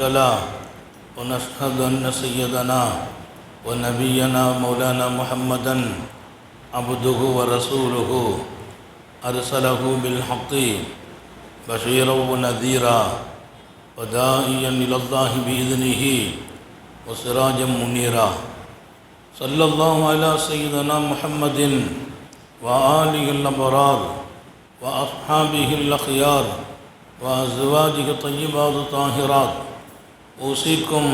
له ونشهد أن سيدنا ونبينا مولانا محمدا عبده ورسوله. أرسله بالحق بشيرا ونذيرا وداعيا إلى الله بإذنه وسراجا منيرا. صلى الله على سيدنا محمد وآله الأبرار وأصحابه الأخيار وأزواجه الطيبات الطاهرات. أوصيكم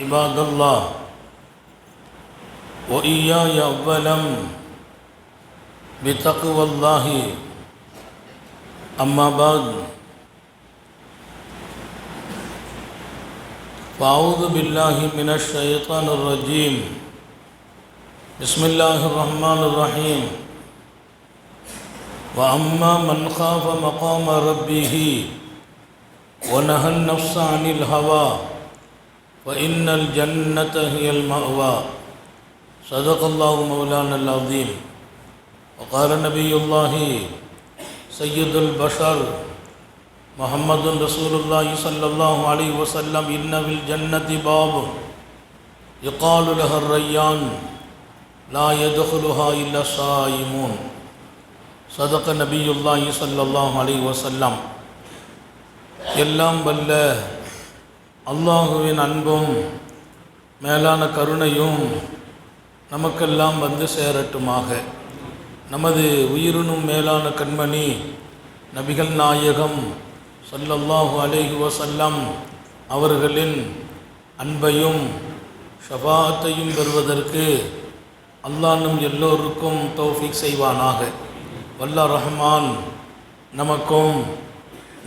عباد الله وإياي أولا بتقوى الله. أما بعد فأعوذ بالله من الشيطان الرجيم. بسم الله الرحمن الرحيم. وأما من خاف مقام ربه ونهى النفس عن الهوى فإن الجنة هي المأوى. صدق الله مولانا العظيم. وقال نبي الله سيد البشر محمد رسول الله صلى الله عليه وسلم إن في الجنة باب يقال لها الريان لا يدخلها إلا الصائمون صدق نبي الله صلى الله عليه وسلم. எல்லாம் வல்ல அல்லாஹுவின் அன்பும் மேலான கருணையும் நமக்கெல்லாம் வந்து சேரட்டுமாக. நமது உயிரினும் மேலான கண்மணி நபிகள் நாயகம் சல்லல்லாஹு அலேஹி வசல்லம் அவர்களின் அன்பையும் ஷபாத்தையும் பெறுவதற்கு அல்லாஹ் நம் எல்லோருக்கும் தௌஃபிக் செய்வானாக. வல்ல ரஹ்மான் நமக்கும்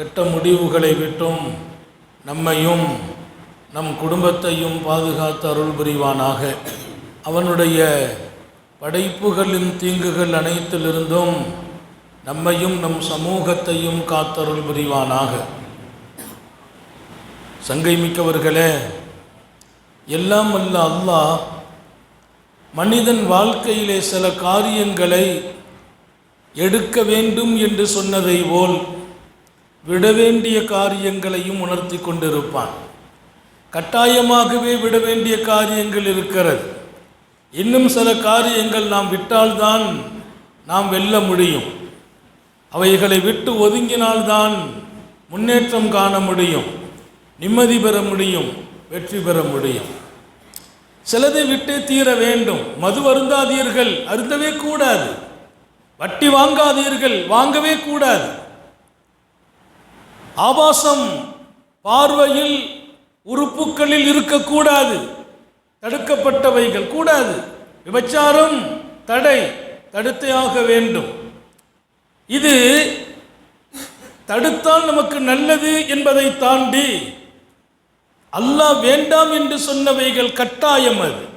கெட்ட முடிவுகளை விட்டும் நம்மையும் நம் குடும்பத்தையும் பாதுகாத்து அருள் புரிவானாக. அவனுடைய படைப்புகளின் தீங்குகள் அனைத்திலிருந்தும் நம்மையும் நம் சமூகத்தையும் காத்தருள் புரிவானாக. சங்கை மிக்கவர்களே எல்லாம் அல்ல அல்லாஹ் மனிதன் வாழ்க்கையிலே சில காரியங்களை எடுக்க வேண்டும் என்று சொன்னதை போல் விட வேண்டிய காரியங்களையும் உணர்த்தி கொண்டிருப்பான். கட்டாயமாகவே விட வேண்டிய காரியங்கள் இருக்கிறது. இன்னும் சில காரியங்கள் நாம் விட்டால்தான் நாம் வெல்ல முடியும். அவைகளை விட்டு ஒதுங்கினால்தான் முன்னேற்றம் காண முடியும். நிம்மதி பெற முடியும் வெற்றி பெற முடியும். சிலதை விட்டே தீர வேண்டும். மது அருந்தாதீர்கள் அருந்தவே கூடாது. வட்டி வாங்காதீர்கள் வாங்கவே கூடாது. ஆபாசம் பார்வையில் உறுப்புகளில் இருக்கக்கூடாது. தடுக்கப்பட்டவைகள் கூடாது. விபச்சாரம் தடை தடுத்தையாக வேண்டும். இது தடுத்தால் நமக்கு நல்லது என்பதை தாண்டி அல்லாஹ் வேண்டாம் என்று சொன்னவைகள் கட்டாயம் அது.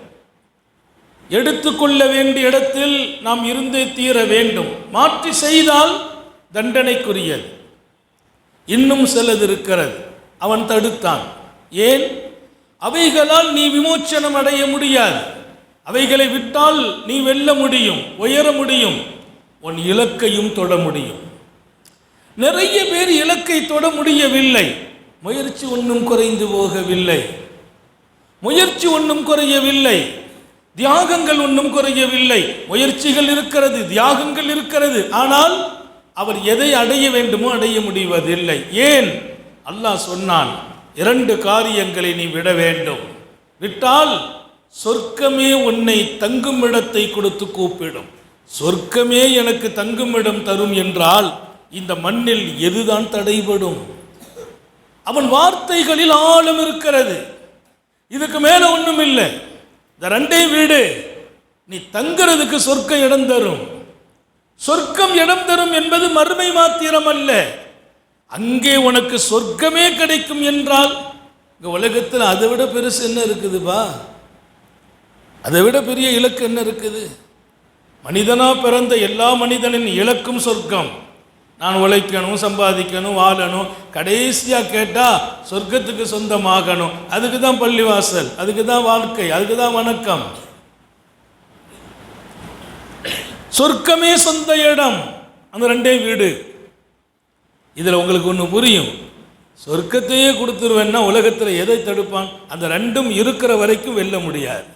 எடுத்துக்கொள்ள வேண்டிய இடத்தில் நாம் இருந்தே தீர வேண்டும். மாற்றி செய்தால் தண்டனைக்குரியது. இன்னும் சிலது இருக்கிறது அவன் தடுத்தான். ஏன்? அவைகளால் நீ விமோச்சனம் அடைய முடியாது. அவைகளை விட்டால் நீ வெல்ல முடியும் உயர முடியும் உன் இலக்கையும் தொட முடியும். நிறைய பேர் இலக்கை தொட முடியவில்லை. முயற்சி ஒன்றும் குறைந்து போகவில்லை. முயற்சி ஒன்றும் குறையவில்லை. தியாகங்கள் ஒன்றும் குறையவில்லை. முயற்சிகள் இருக்கிறது தியாகங்கள் இருக்கிறது. ஆனால் அவர் எதை அடைய வேண்டுமோ அடைய முடிவதில்லை. ஏன்? அல்லாஹ் சொன்னான் இரண்டு காரியங்களை நீ விட வேண்டும். விட்டால் சொர்க்கமே உன்னை தங்கும் இடத்தை கொடுத்து கூப்பிடும். சொர்க்கமே எனக்கு தங்கும் இடம் தரும் என்றால் இந்த மண்ணில் எதுதான் தடைபடும்? அவன் வார்த்தைகளில் ஆழம் இருக்கிறது. இதுக்கு மேலே ஒன்றும் இல்லை இந்த ரெண்டே வீடு நீ தங்குறதுக்கு சொர்க்க இடம் தரும். சொர்க்கம் இடம் தரும் என்பது மறுமை மாத்திரம் அல்ல அங்கே உனக்கு சொர்க்கமே கிடைக்கும் என்றால் இந்த உலகத்தில் அதை விட பெருசு என்ன இருக்குதுப்பா? அதை விட பெரிய இலக்கு என்ன இருக்குது? மனிதனாக பிறந்த எல்லா மனிதனின் இலக்கும் சொர்க்கம். நான் உழைக்கணும் சம்பாதிக்கணும் வாழணும் கடைசியாக கேட்டால் சொர்க்கத்துக்கு சொந்தமாகணும். அதுக்கு தான் பள்ளிவாசல் அதுக்கு தான் வாழ்க்கை அதுக்கு தான் வணக்கம். சொர்க்கமே சொந்த இடம் அந்த ரெண்டே வீடு இதில் உங்களுக்கு ஒன்று புரியும் சொர்க்கத்தையே கொடுத்துருவேன்னா உலகத்தில் எதை தடுப்பான் அந்த ரெண்டும் இருக்கிற வரைக்கும் வெல்ல முடியாது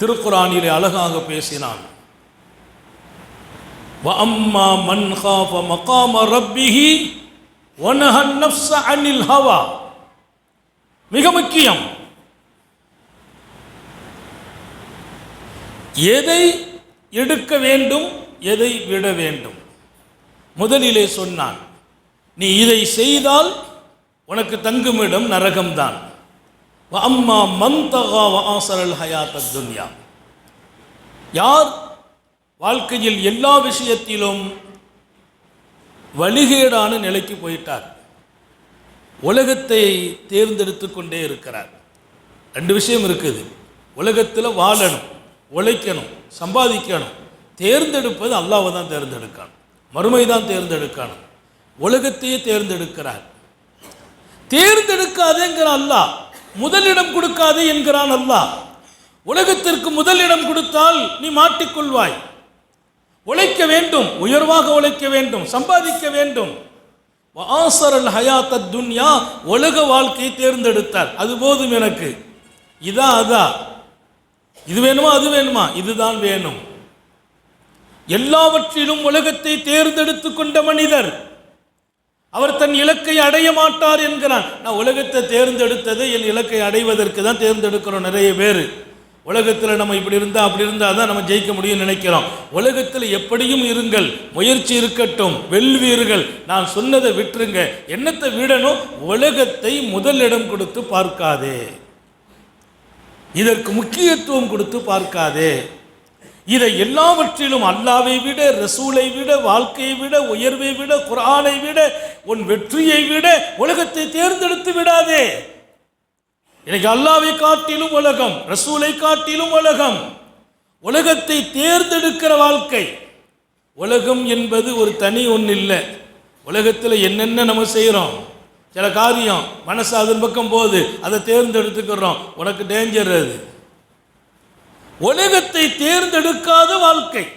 திருக்குறானிலே அழகாக பேசினான் وَأَمَّا مَنْ خَافَ مَقَامَ رَبِّهِ وَنَهَى النَّفْسَ عَنِ الْهَوَى மிக முக்கியம் எதை எடுக்க வேண்டும் எதை விட வேண்டும்? முதலிலே சொன்னான் நீ இதை செய்தால் உனக்கு தங்குமிடம் நரகம்தான். அம்மா மந்தகா வாசரல் ஹயாத் துன்யா. யார் வாழ்க்கையில் எல்லா விஷயத்திலும் வழிகேடான நிலைக்கு போயிட்டார். உலகத்தை தேர்ந்தெடுத்து கொண்டே இருக்கிறார். ரெண்டு விஷயம் இருக்குது. உலகத்தில் வாழணும். உழைக்கணும் சம்பாதிக்கணும். தேர்ந்தெடுப்பது அல்லாவை தான் தேர்ந்தெடுக்கணும். மறுமை தான் தேர்ந்தெடுக்கணும். உலகத்தையே தேர்ந்தெடுக்கிறார். தேர்ந்தெடுக்காதேங்கிற அல்லாஹ் முதலிடம் கொடுக்காதே என்கிறான் அல்லாஹ். உலகத்திற்கு முதலிடம் கொடுத்தால் நீ மாட்டிக்கொள்வாய். உழைக்க வேண்டும் உயர்வாக உழைக்க வேண்டும் சம்பாதிக்க வேண்டும். ஆசரல் ஹயாத்த துன்யா உலக வாழ்க்கையை தேர்ந்தெடுத்தார். அது போதும் எனக்கு. இதா அதா. இது வேணுமா அது வேணுமா? இதுதான் வேணும். எல்லாவற்றிலும் உலகத்தை தேர்ந்தெடுத்து கொண்ட மனிதர் அவர் தன் இலக்கை அடைய மாட்டார் என்கிறான். நான் உலகத்தை தேர்ந்தெடுத்தது என் இலக்கை அடைவதற்கு தான் தேர்ந்தெடுக்கிறோம் நிறைய பேர். உலகத்தில் நம்ம இப்படி இருந்தால் அப்படி இருந்தால் தான் நம்ம ஜெயிக்க முடியும்னு நினைக்கிறோம். உலகத்தில் எப்படியும் இருங்கள் முயற்சி இருக்கட்டும் வெல்வீர்கள். நான் சொன்னதை விட்டுருங்க. என்னத்தை விடணும்? உலகத்தை முதலிடம் கொடுத்து பார்க்காதே. இதற்கு முக்கியத்துவம் கொடுத்து பார்க்காதே. இதை எல்லாவற்றிலும் அல்லாவை விட ரசூலை விட வாழ்க்கையை விட உயர்வை விட குரானை விட உன் வெற்றியை விட உலகத்தை தேர்ந்தெடுத்து விடாதே. எனக்கு அல்லாவை காட்டிலும் உலகம் ரசூலை காட்டிலும் உலகம் உலகத்தை தேர்ந்தெடுக்கிற வாழ்க்கை. உலகம் என்பது ஒரு தனி ஒன்று இல்லை உலகத்தில் என்னென்ன நம்ம செய்கிறோம் சில காரியம் மனசு அதன் பக்கம் போகுது அதை தேர்ந்தெடுத்துக்கிறோம். உனக்கு டேஞ்சர் அது. உலகத்தை தேர்ந்தெடுக்காத வாழ்க்கை.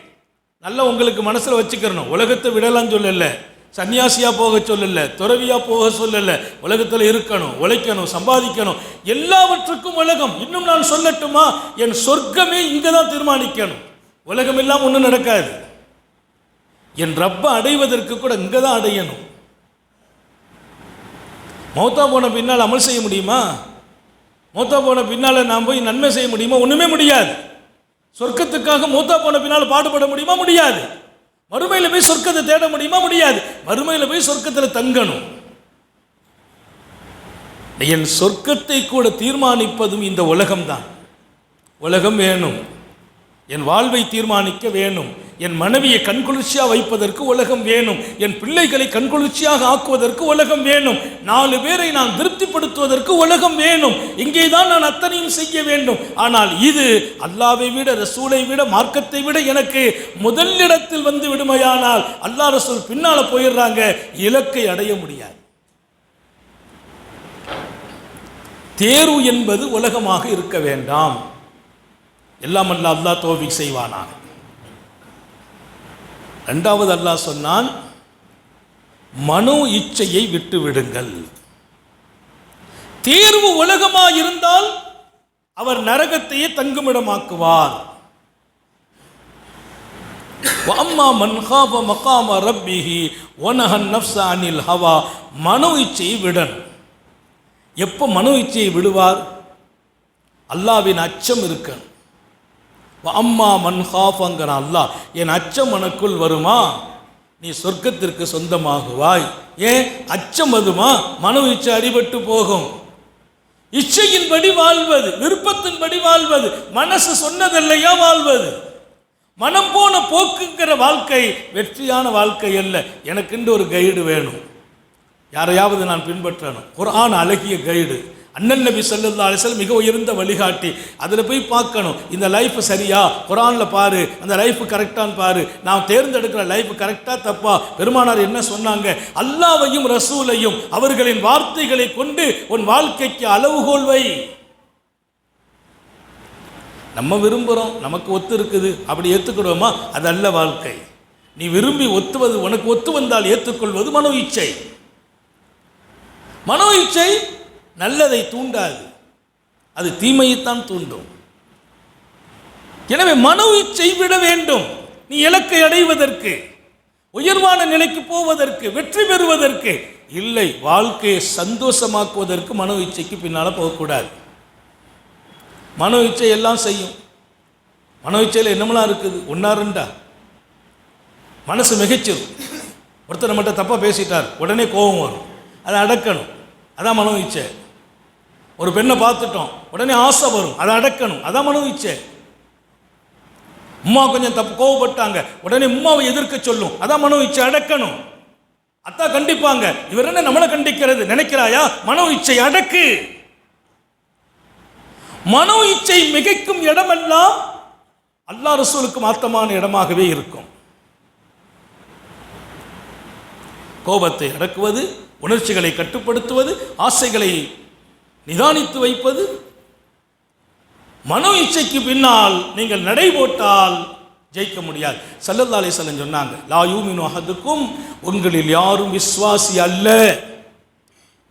நல்லா உங்களுக்கு மனசில் வச்சுக்கிறணும். உலகத்தை விடலாம் சொல்லல. சன்னியாசியாக போக சொல்லல. துறவியா போக சொல்லல. உலகத்தில் இருக்கணும் உழைக்கணும் சம்பாதிக்கணும். எல்லாவற்றுக்கும் உலகம். இன்னும் நான் சொல்லட்டுமா? என் சொர்க்கமே இங்கே தான் தீர்மானிக்கணும். உலகம் இல்லாமல் ஒன்றும் நடக்காது. என் ரப்பை அடைவதற்கு கூட இங்கே தான் அடையணும். மௌத்தா போன பின்னால் அமல் செய்ய முடியுமா? மௌத்தா போன பின்னால் நாம் போய் நன்மை செய்ய முடியுமா? ஒன்றுமே முடியாது. சொர்க்கத்துக்காக மூத்தா போன பின்னால் பாடுபட முடியுமா? முடியாது. மறுமையில் போய் சொர்க்கத்தை தேட முடியுமா? முடியாது. மறுமையில் போய் சொர்க்கத்தில் தங்கணும். என் சொர்க்கத்தை கூட தீர்மானிப்பதும் இந்த உலகம்தான். உலகம் வேணும். என் வாழ்வை தீர்மானிக்க வேணும். என் மனைவியை கண்குளிர்ச்சியாக வைப்பதற்கு உலகம் வேணும். என் பிள்ளைகளை கண்குளிர்ச்சியாக ஆக்குவதற்கு உலகம் வேணும். நாலு பேரை நான் திருப்திப்படுத்துவதற்கு உலகம் வேணும். இங்கே தான் நான் அத்தனையும் செய்ய வேண்டும். ஆனால் இது அல்லாவை விட ரசூலை விட மார்க்கத்தை விட எனக்கு முதலிடத்தில் வந்து விடுமையானால் அல்லாஹ் ரசூல் பின்னால் போயிடுறாங்க. இலக்கை அடைய முடியாது. தேர்வு என்பது உலகமாக இருக்க வேண்டாம். எல்லாம் அல்ல அல்லாஹ் தோஃபிக் செய்வானாக. ரெண்டாவது அல்லாஹ் சொன்னான் மனோ இச்சையை விட்டு விடுங்கள் தேர்வு உலகமா இருந்தால் அவர் நரகத்தையே தங்குமிடமாக்குவார். அம்மா மன்ஹாப மகாம ரப்பிஹி ஒனஹன் நப்சா அனில் ஹவா. மனோ இச்சையை விடன் எப்போ மனோ இச்சையை விடுவார்? அல்லாவின் அச்சம் இருக்கணும். அம்மா மன் ஹாஃபங்கிற என் அச்சம் உனக்குள் வருமா? நீ சொர்க்கத்திற்கு சொந்தமாகுவாய். ஏன்? அச்சம் வருமா? மனோ இச்சை அடிபட்டு போகும். இச்சையின்படி வாழ்வது விருப்பத்தின்படி வாழ்வது மனசு சொன்னதில்லையா வாழ்வது? மனம் போன போக்குங்கிற வாழ்க்கை வெற்றியான வாழ்க்கை அல்ல. எனக்குண்டு ஒரு கைடு வேணும். யாரையாவது நான் பின்பற்றணும். குரான் அழகிய கைடு. அண்ணன் நபி ஸல்லல்லாஹு அலிசல் மிக உயர்ந்த வழிகாட்டி. அதில் போய் பார்க்கணும் இந்த லைஃப் சரியா? குரானில் பாரு அந்த லைஃப் கரெக்டான்னு பாரு. நான் தேர்ந்தெடுக்கிற லைஃப் கரெக்டாக தப்பா? பெருமானார் என்ன சொன்னாங்க? அல்லாவையும் ரசூலையும் அவர்களின் வார்த்தைகளை கொண்டு உன் வாழ்க்கைக்கு அளவுகோல் வை. நம்ம விரும்புகிறோம் நமக்கு ஒத்து இருக்குது அப்படி ஏற்றுக்கிடுவோமா அது அல்ல வாழ்க்கை. நீ விரும்பி ஒத்துவது உனக்கு ஒத்து வந்தால் ஏற்றுக்கொள்வது மனோ இச்சை. மனோ இச்சை நல்லதை தூண்டாது. அது தீமையைத்தான் தூண்டும். எனவே மனோ செய்விட விட வேண்டும். நீ இலக்கை அடைவதற்கு உயர்வான நிலைக்கு போவதற்கு வெற்றி பெறுவதற்கு இல்லை வாழ்க்கையை சந்தோஷமாக்குவதற்கு மனோ இச்சைக்கு பின்னால் போகக்கூடாது. மனோ இச்சை எல்லாம் செய்யும். மனோ இச்சையில் என்னமெல்லாம் இருக்குது? ஒன்றா ரெண்டா? மனசு மிகைச்சிரும். ஒருத்தர் நம்மகிட்ட தப்பாக பேசிட்டார். உடனே கோபம் வரும். அதை அடக்கணும். அதான் மனோ இச்சை ஒரு பெண்ணை பார்த்துட்டோம் உடனே ஆசை வரும் அதை அடக்கணும் அதான் மனோ இச்சை உம்மா கொஞ்சம் தப்பு கோவப்பட்டாங்க உடனே உம்மாவை எதிர்க்க சொல்லும் அதான் மனோ இச்சை அடக்கணும். அத்தா கண்டிப்பாங்க இவர் என்ன நம்மளை கண்டிக்கிறது நினைக்கிறாயா? மனோ இச்சை அடக்கு. மனோ இச்சை மிகைக்கும் இடமெல்லாம் அல்லா ரசூலுக்கு மாத்தமான இடமாகவே இருக்கும். கோபத்தை அடக்குவது உணர்ச்சிகளை கட்டுப்படுத்துவது ஆசைகளை நிதானித்து வைப்பது. மனோ இச்சைக்கு பின்னால் நீங்கள் நடை போட்டால் ஜெயிக்க முடியாது. சல்லல்லா அலிசல்லம் சொன்னாங்க லா யூமினு அஹதுக்கும் உங்களில் யாரும் விஸ்வாசி அல்ல.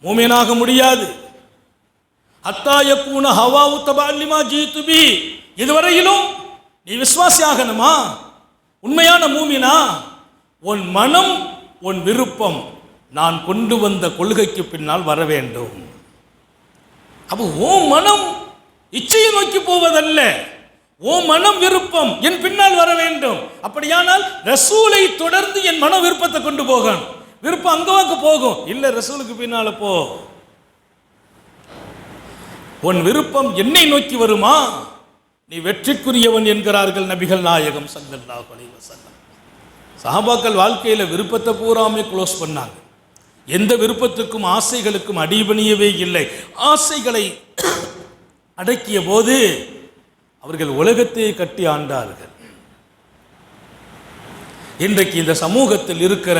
மூமியனாக முடியாது. அத்தாய பூன ஹவா உத்தபாலிமா ஜீத்துபி இதுவரையிலும் நீ விசுவாசி ஆகணுமா? உண்மையான மூமினா உன் மனம் உன் விருப்பம் நான் கொண்டு வந்த கொள்கைக்கு பின்னால் வர வேண்டும். அப்போ ஓ மனம் இச்சையை நோக்கி போவதல்ல. ஓ மனம் விருப்பம் என் பின்னால் வர வேண்டும். அப்படியானால் ரசூலை தொடர்ந்து என் மன விருப்பத்தை கொண்டு போகணும். விருப்பம் அங்கவாக்கு போகும். இல்லை ரசூலுக்கு பின்னால் போ. உன் விருப்பம் என்னை நோக்கி வருமா? நீ வெற்றிக்குரியவன் என்கிறார்கள் நபிகள் நாயகம் ஸல்லல்லாஹு அலைஹி வஸல்லம். சஹாபாக்கள் வாழ்க்கையில் விருப்பத்தை பூராமே க்ளோஸ் பண்ணாங்க. எந்த விருப்பத்துக்கும் ஆசைகளுக்கும் அடிபணியவே இல்லை. ஆசைகளை அடக்கிய போது அவர்கள் உலகத்தை கட்டி ஆண்டார்கள். இன்றைக்கு இந்த சமூகத்தில் இருக்கிற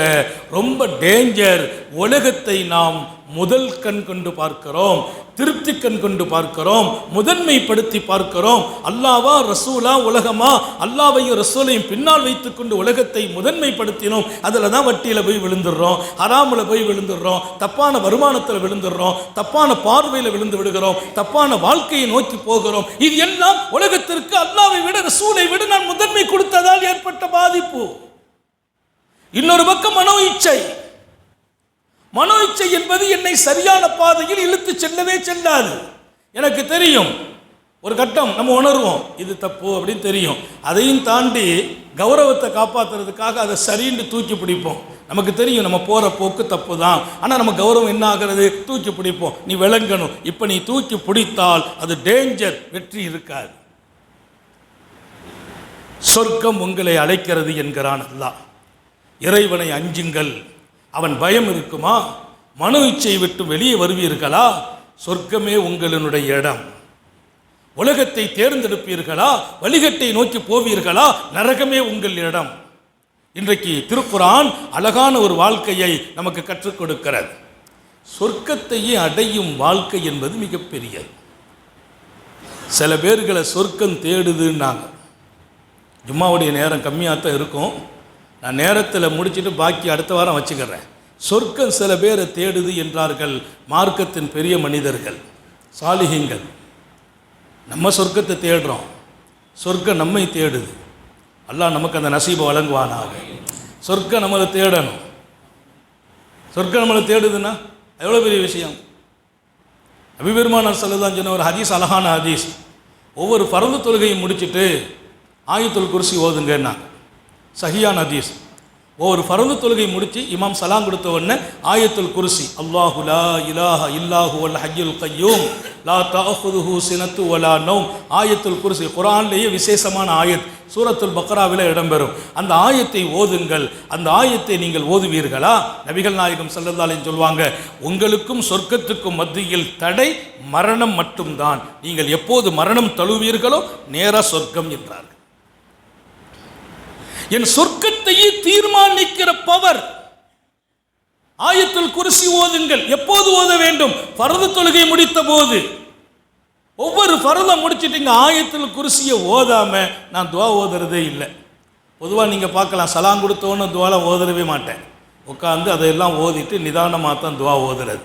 ரொம்ப டேஞ்சர் உலகத்தை நாம் முதல் கண் கொண்டு பார்க்கிறோம். திருப்தி கண் கொண்டு பார்க்கிறோம் முதன்மைப்படுத்தி பார்க்கிறோம். அல்லாவா ரசூலா உலகமா? அல்லாவையும் ரசூலையும் பின்னால் வைத்துக்கொண்டு உலகத்தை முதன்மைப்படுத்தினோம். அதில் தான் வட்டியில் போய் விழுந்துடுறோம் ஹராமில் போய் விழுந்துடுறோம் தப்பான வருமானத்தில் விழுந்துடுறோம் தப்பான பார்வையில் விழுந்து விடுகிறோம் தப்பான வாழ்க்கையை நோக்கி போகிறோம். இது எல்லாம் உலகத்திற்கு அல்லாவை விட ரசூலை விட நான் முதன்மை கொடுத்ததால் ஏற்பட்ட பாதிப்பு. இன்னொரு பக்கம் மனோ இச்சை. மனோ இச்சை என்பது என்னை சரியான பாதையில் இழுத்து செல்லவே செல்லாது. எனக்கு தெரியும். ஒரு கட்டம் நம்ம உணர்வோம். இது தப்பு அப்படின்னு தெரியும். அதையும் தாண்டி கௌரவத்தை காப்பாற்றுறதுக்காக அதை சரின்னு தூக்கி பிடிப்போம். நமக்கு தெரியும் நம்ம போகிற போக்கு தப்பு தான் ஆனால் நம்ம கௌரவம் என்ன ஆகிறது? தூக்கி பிடிப்போம். நீ விளங்கணும். இப்போ நீ தூக்கி பிடித்தால் அது டேஞ்சர் வெற்றி இருக்காது. சொர்க்கம் உங்களை அழைக்கிறது என்கிறான் அல்லா இறைவனை அஞ்சுங்கள். அவன் பயம் இருக்குமா? மனு இச்சை விட்டு வெளியே வருவீர்களா? சொர்க்கமே உங்களினுடைய இடம். உலகத்தை தேர்ந்தெடுப்பீர்களா? வழிகட்டை நோக்கி போவீர்களா? நரகமே உங்கள் இடம். இன்றைக்கு திருக்குரான் அழகான ஒரு வாழ்க்கையை நமக்கு கற்றுக் கொடுக்கிறது. சொர்க்கத்தையே அடையும் வாழ்க்கை என்பது மிகப்பெரியது. சில பேர்களை சொர்க்கம் தேடுதுன்னாங்க. ஜும்மாவுடைய நேரம் கம்மியாக தான் இருக்கும். நான் நேரத்தில் முடிச்சிட்டு பாக்கி அடுத்த வாரம் வச்சுக்கிறேன். சொர்க்கம் சில பேரை தேடுது என்றார்கள் மார்க்கத்தின் பெரிய மனிதர்கள் சாலிகங்கள் நம்ம சொர்க்கத்தை தேடுறோம். சொர்க்கம் நம்மை தேடுது. அல்லாஹ் நமக்கு அந்த நசீபை வழங்குவானாக. சொர்க்கம் நம்மளை தேடணும். சொர்க்கம் நம்மளை தேடுதுன்னா எவ்வளோ பெரிய விஷயம்? அபிபெருமானார் சொல்லதான் சொன்ன ஒரு ஹதீஸ் அழகான ஹதீஸ். ஒவ்வொரு பரந்து தொழுகையும் முடிச்சுட்டு ஆயத்துல் குருசி ஓதுங்கன்னாங்க. சஹியான் ஹதீஸ். ஒவ்வொரு பரந்து தொழுகை முடித்து இமாம் சலாம் கொடுத்த உடனே ஆயத்துல் குருசி அல்லாஹு லா இலாஹ இல்லாஹு அல் ஹய்யுல் கையூம் லா தஅஹுதுஹு சினத்து வலா நௌம். ஆயத்துல் குருசி குரான்லேயே விசேஷமான ஆயத் சூரத்துல் பக்ராவில் இடம்பெறும். அந்த ஆயத்தை ஓதுங்கள். அந்த ஆயத்தை நீங்கள் ஓதுவீர்களா? நபிகள் நாயகம் ஸல்லல்லாஹு சொல்லுவாங்க உங்களுக்கும் சொர்க்கத்துக்கும் மத்தியில் தடை மரணம் மட்டும்தான். நீங்கள் எப்போது மரணம் தழுவீர்களோ நேராக சொர்க்கம் என்றார்கள். என் சொர்க்கத்தையே தீர்மானிக்கிற பவர். ஆயத்தில் குர்சி ஓதுங்கள். எப்போது ஓத வேண்டும்? பரது தொழுகை முடித்த போது ஒவ்வொரு பரதை முடிச்சிட்டீங்க ஆயத்தில் குருசியை ஓதாம நான் துவா ஓதுறதே இல்லை. பொதுவாக நீங்கள் பார்க்கலாம் சலாம் கொடுத்தோன்னு துவாலாம் ஓதுறவே மாட்டேன். உட்காந்து அதையெல்லாம் ஓதிட்டு நிதானமாக தான் துவா ஓதுறது.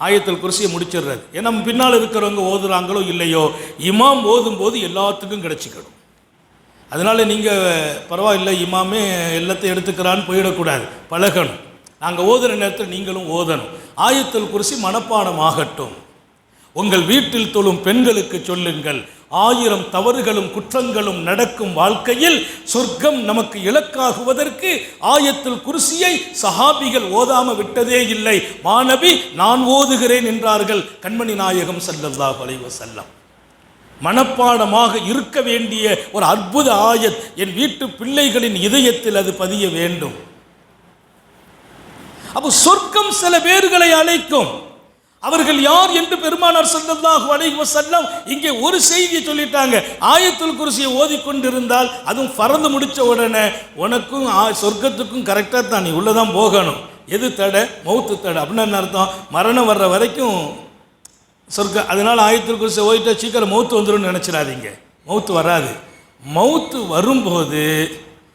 ஆயத்தில் குருசியை முடிச்சிடுறது. ஏன்னா பின்னால் இருக்கிறவங்க ஓதுறாங்களோ இல்லையோ இமாம் ஓதும்போது எல்லாத்துக்கும் கிடச்சிக்கணும் அதனால நீங்கள் பரவாயில்லை இமாமே எல்லாத்தையும் எடுத்துக்கிறான்னு போயிடக்கூடாது. பழகணும். நாங்கள் ஓதுகிற நேரத்தில் நீங்களும் ஓதணும். ஆயத்தில் குறிசி மனப்பாடம் ஆகட்டும். உங்கள் வீட்டில் தொழும் பெண்களுக்கு சொல்லுங்கள். ஆயிரம் தவறுகளும் குற்றங்களும் நடக்கும் வாழ்க்கையில் சொர்க்கம் நமக்கு இலக்காகுவதற்கு ஆயத்தில் குருசியை சஹாபிகள் ஓதாம விட்டதே இல்லை. மாணவி நான் ஓதுகிறேன் என்றார்கள். கண்மணி நாயகம் ஸல்லல்லாஹு அலைஹி செல்லம் மனப்பாடமாக இருக்க வேண்டிய ஒரு அற்புத ஆயத் என் வீட்டு பிள்ளைகளின் இதயத்தில் அது பதிய வேண்டும். அப்போ சொர்க்கம் சில பேர்களை அழைக்கும். அவர்கள் யார் என்று பெருமானார் ஸல்லல்லாஹு அலைஹி வஸல்லம் இங்கே ஒரு செய்தியை சொல்லிட்டாங்க. ஆயத்துல் குருசியை ஓதிக்கொண்டிருந்தால் அதுவும் பறந்து முடிச்ச உடனே உனக்கும் சொர்க்கத்துக்கும் கரெக்டாக தான் நீ உள்ளே தான் போகணும். எது தடை? மௌத்து தடை. அப்படின்னு என்ன அர்த்தம்? மரணம் வர்ற வரைக்கும் சொர்க்க அதனால் ஆயத்தில் குருசை சீக்கிரம் மௌத்து வந்துடும் நினச்சிடாதீங்க. மௌத்து வராது. மௌத்து வரும்போது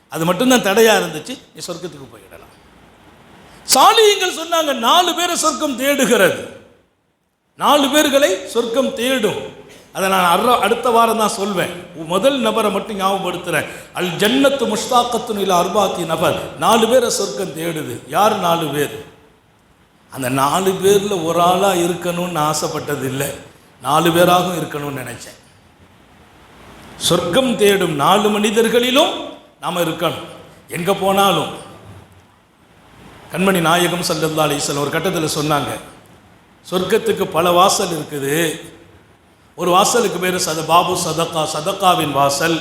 அது மட்டும்தான் தடையாக இருந்துச்சு நீ சொர்க்கத்துக்கு போயிடலாம். சாலியங்கள் சொன்னாங்க நாலு பேரை சொர்க்கம் தேடுகிறது. நாலு பேர்களை சொர்க்கம் தேடும். அதை நான் அற அடுத்த வாரம் தான் சொல்வேன். முதல் நபரை மட்டும் ஞாபகப்படுத்துகிறேன் அல் ஜன்னத்து முஷ்தாக்கத்துன்னு இல்லை அர்பாத்தி நபர். நாலு பேரை சொர்க்கம் தேடுது. யார் நாலு பேர்? அந்த நாலு பேரில் ஒரு ஆளாக இருக்கணும்னு ஆசைப்பட்டது இல்லை நாலு பேராகவும் இருக்கணும்னு நினச்சேன். சொர்க்கம் தேடும் நாலு மனிதர்களிலும் நாம் இருக்கணும். எங்கே போனாலும். கண்மணி நாயகம் சல்லல்லா அலிஸ்லாம் ஒரு கட்டத்தில் சொன்னாங்க. சொர்க்கத்துக்கு பல வாசல் இருக்குது. ஒரு வாசலுக்கு பேர் சத பாபு சதக்கா சதக்காவின் வாசல்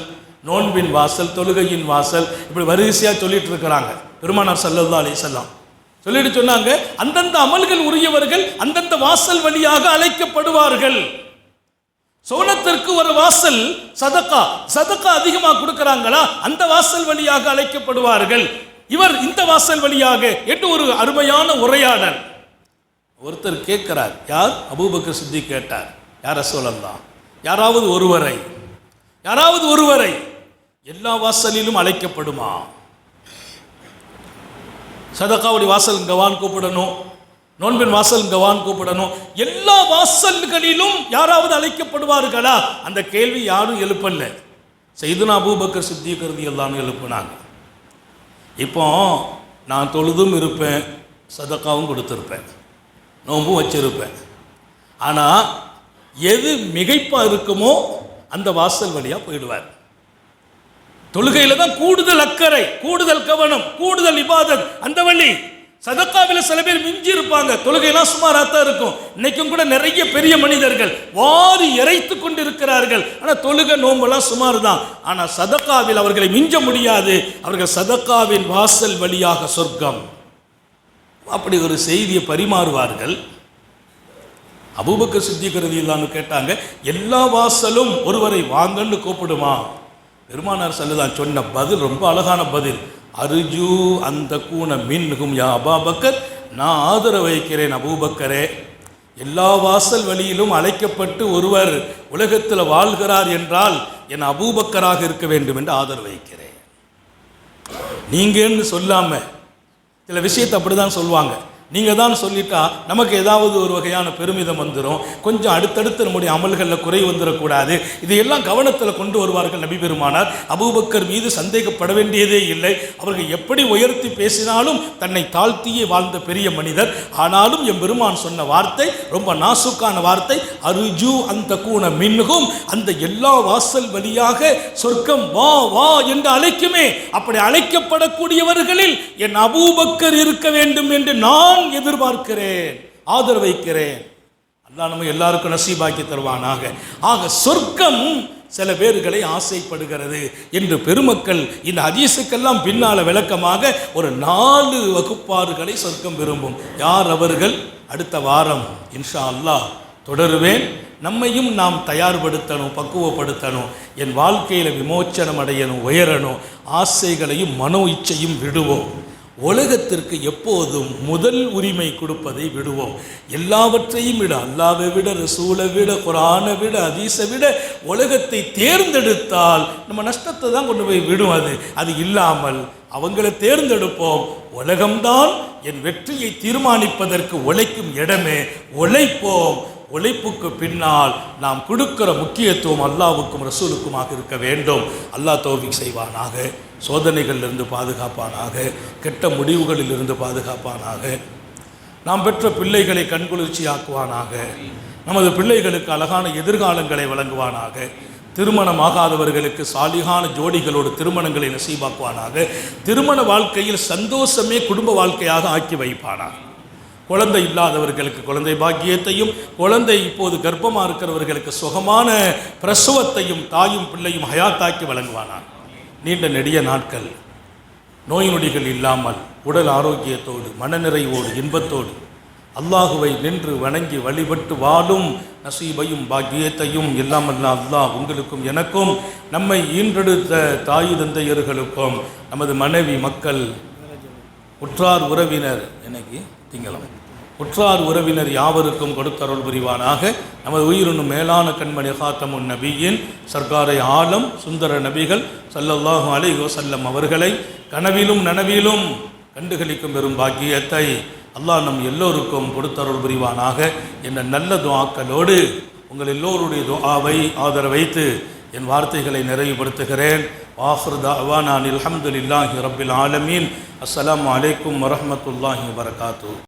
நோன்பின் வாசல் தொழுகையின் வாசல் இப்படி வரிசையாக சொல்லிட்டு இருக்கிறாங்க. பெருமானார் சல்லல்லா அலிசல்லாம் சொல்லிட்டு சொன்னாங்க அந்தந்த அமல்கள் உரியவர்கள் அந்தந்த வாசல் வழியாக அழைக்கப்படுவார்கள். சோனத்திற்கு ஒரு வாசல் சதக்கா சதக்கா அதிகமாக கொடுக்குறாங்களா அந்த வாசல் வழியாக அழைக்கப்படுவார்கள். இவர் இந்த வாசல் வழியாக என்று ஒரு அருமையான உரையாடல். ஒருத்தர் கேட்கிறார் யார்? அபூபக்கர் சித்தி கேட்டார். யார சொல்லலாம் யாராவது ஒருவரை. யாராவது ஒருவரை. எல்லா வாசலிலும் அழைக்கப்படுமா? சதக்காவுடைய வாசல் கவான் கூப்பிடணும். நோன்பின் வாசல் கவான் கூப்பிடணும். எல்லா வாசல்களிலும் யாராவது அழைக்கப்படுவார்களா? அந்த கேள்வி யாரும் எழுப்பல. செய்துனா அபூபக்கர் சித்திக்கிறது எல்லாமே எழுப்புனாங்க. இப்போ நான் தொழுதும் இருப்பேன் சதக்காவும் கொடுத்துருப்பேன். நோன்பும் வச்சிருப்பேன். ஆனால் எது மிகைப்பாக இருக்குமோ அந்த வாசல் வழியாக போயிடுவார். தொழுகையில தான் கூடுதல் அக்கறை கூடுதல் கவனம் கூடுதல் இபாதத். அந்த வழி சதக்காவில் சில பேர் மிஞ்சி இருப்பாங்க தொழுகையெல்லாம் சுமாராக தான் இருக்கும். இன்னைக்கும் கூட நிறைய பெரிய மனிதர்கள் வாரி இறைத்து கொண்டு இருக்கிறார்கள் ஆனால் தொழுகை நோம்பெல்லாம் சுமார் தான் ஆனால் சதக்காவில் அவர்களை மிஞ்ச முடியாது. அவர்கள் சதக்காவின் வாசல் வழியாக சொர்க்கம். அப்படி ஒரு செய்தியை பரிமாறுவார்கள். அபூபக்க சித்திக்கிறது இல்லான்னு கேட்டாங்க எல்லா வாசலும் ஒருவரை வாங்கன்னு கூப்பிடுமா? பெருமானார் சல்லுதான் சொன்ன பதில் ரொம்ப அழகான பதில். அருஜு அந்த கூண மின்கும் யா அபாபக்கர் நான் ஆதரவு வைக்கிறேன் அபூபக்கரே. எல்லா வாசல் வழியிலும் அழைக்கப்பட்டு ஒருவர் உலகத்தில் வாழ்கிறார் என்றால் என் அபூபக்கராக இருக்க வேண்டும் என்று ஆதரவு வைக்கிறேன். நீங்கன்னு சொல்லாமல் சில விஷயத்தை அப்படி தான் சொல்லுவாங்க. நீங்கள் தான் சொல்லிட்டா நமக்கு ஏதாவது ஒரு வகையான பெருமிதம் வந்துடும் கொஞ்சம் அடுத்தடுத்து நம்முடைய அமல்களில் குறை வந்துடக்கூடாது இதையெல்லாம் கவனத்தில் கொண்டு வருவார்கள் நபி பெருமானார் அபூபக்கர் மீது சந்தேகப்பட வேண்டியதே இல்லை. அவர்கள் எப்படி உயர்த்தி பேசினாலும் தன்னை தாழ்த்தியே வாழ்ந்த பெரிய மனிதர். ஆனாலும் என் பெருமான் சொன்ன வார்த்தை ரொம்ப நாசுக்கான வார்த்தை அருஜு அந்த கூண மின்னுகும் அந்த எல்லா வாசல் வழியாக சொர்க்கம் வா வா என்று அழைக்குமே. அப்படி அழைக்கப்படக்கூடியவர்களில் என் அபூபக்கர் இருக்க வேண்டும் என்று நான் எதிர்பார்க்கிறேன் ஆதரவைக்கிறேன் அல்லா நம்ம எல்லாருக்கும் நசீபாக்கி தருவானாக. ஆக சொர்க்கம் சில பேர்களை ஆசைப்படுகிறது என்று பெருமக்கள் இந்த ஹதீஸுக்கெல்லாம் பின்னால விளக்கமாக ஒரு நாலு வகுப்பாறுகளை சொர்க்கம் விரும்பும். யார் அவர்கள்? அடுத்த வாரம் இன்ஷா அல்லாஹ் தொடருவேன். நம்மையும் நாம் தயார்படுத்தணும் பக்குவப்படுத்தணும். என் வாழ்க்கையில் விமோச்சனம் அடையணும் உயரணும். ஆசைகளையும் மனோ இச்சையும் விடுவோம். உலகத்திற்கு எப்போதும் முதல் உரிமை கொடுப்பதை விடுவோம். எல்லாவற்றையும் விட அல்லாவை விட ரசூலை விட குரானை விட அதீசை விட உலகத்தை தேர்ந்தெடுத்தால் நம்ம நஷ்டத்தை தான் கொண்டு போய் விடும் அது. அது இல்லாமல் அவங்களை தேர்ந்தெடுப்போம். உலகம்தான் என் வெற்றியை தீர்மானிப்பதற்கு உழைக்கும் இடமே. உழைப்போம். உழைப்புக்கு பின்னால் நாம் கொடுக்கிற முக்கியத்துவம் அல்லாவுக்கும் ரசூலுக்குமாக இருக்க வேண்டும். அல்லாஹ் தௌஃபிக் செய்வானாக சோதனைகளிலிருந்து பாதுகாப்பானாக கெட்ட முடிவுகளிலிருந்து பாதுகாப்பானாக நாம் பெற்ற பிள்ளைகளை கண்குளிர்ச்சி ஆக்குவானாக நமது பிள்ளைகளுக்கு அழகான எதிர்காலங்களை வழங்குவானாக திருமணமாகாதவர்களுக்கு சாலிகான ஜோடிகளோடு திருமணங்களை நசீபாக்குவானாக திருமண வாழ்க்கையில் சந்தோஷமே குடும்ப வாழ்க்கையாக ஆக்கி வைப்பானாக. குழந்தை இல்லாதவர்களுக்கு குழந்தை பாக்கியத்தையும் குழந்தை இப்போது கர்ப்பமாக இருக்கிறவர்களுக்கு சுகமான பிரசவத்தையும் தாயும் பிள்ளையும் ஹயாத்தாக்கி வழங்குவானார் நீண்ட நெடிய நாட்கள். நோய் நொடிகள் இல்லாமல் உடல் ஆரோக்கியத்தோடு மனநிறைவோடு இன்பத்தோடு அல்லாஹுவை நின்று வணங்கி வழிபட்டு வாழும் நசீபையும் பாக்கியத்தையும் இல்லாமல்ல அல்லாஹ் உங்களுக்கும் எனக்கும் நம்மை ஈன்றெடுத்த தாய் தந்தையர்களுக்கும் நமது மனைவி மக்கள் உற்றார் உறவினர் எனக்கு திங்களம். உற்றார் உறவினர் யாவருக்கும் கொடுத்தருள் புரிவானாக. நமது உயிரினும் மேலான கண்மணி காத்தமுன் நபியின் சர்க்காரை ஆலம் சுந்தர நபிகள் ஸல்லல்லாஹு அலை வஸல்லம் அவர்களை கனவிலும் நனவிலும் கண்டுகளிக்கும் பெரும் பாக்கியத்தை அல்லாஹ் நம் எல்லோருக்கும் கொடுத்தருள் புரிவானாக. என்ற நல்ல துவாக்களோடு உங்கள் எல்லோருடைய துவாவை ஆதரவைத்து என் வார்த்தைகளை நிறைவுபடுத்துகிறேன். வாஹர் இல்ஹம்துல் அல்ஹம்துலில்லாஹி ரபில் ஆலமீன். அஸ்லாம் அலைக்கும் வரமத்துல்லாஹி வரகாத்து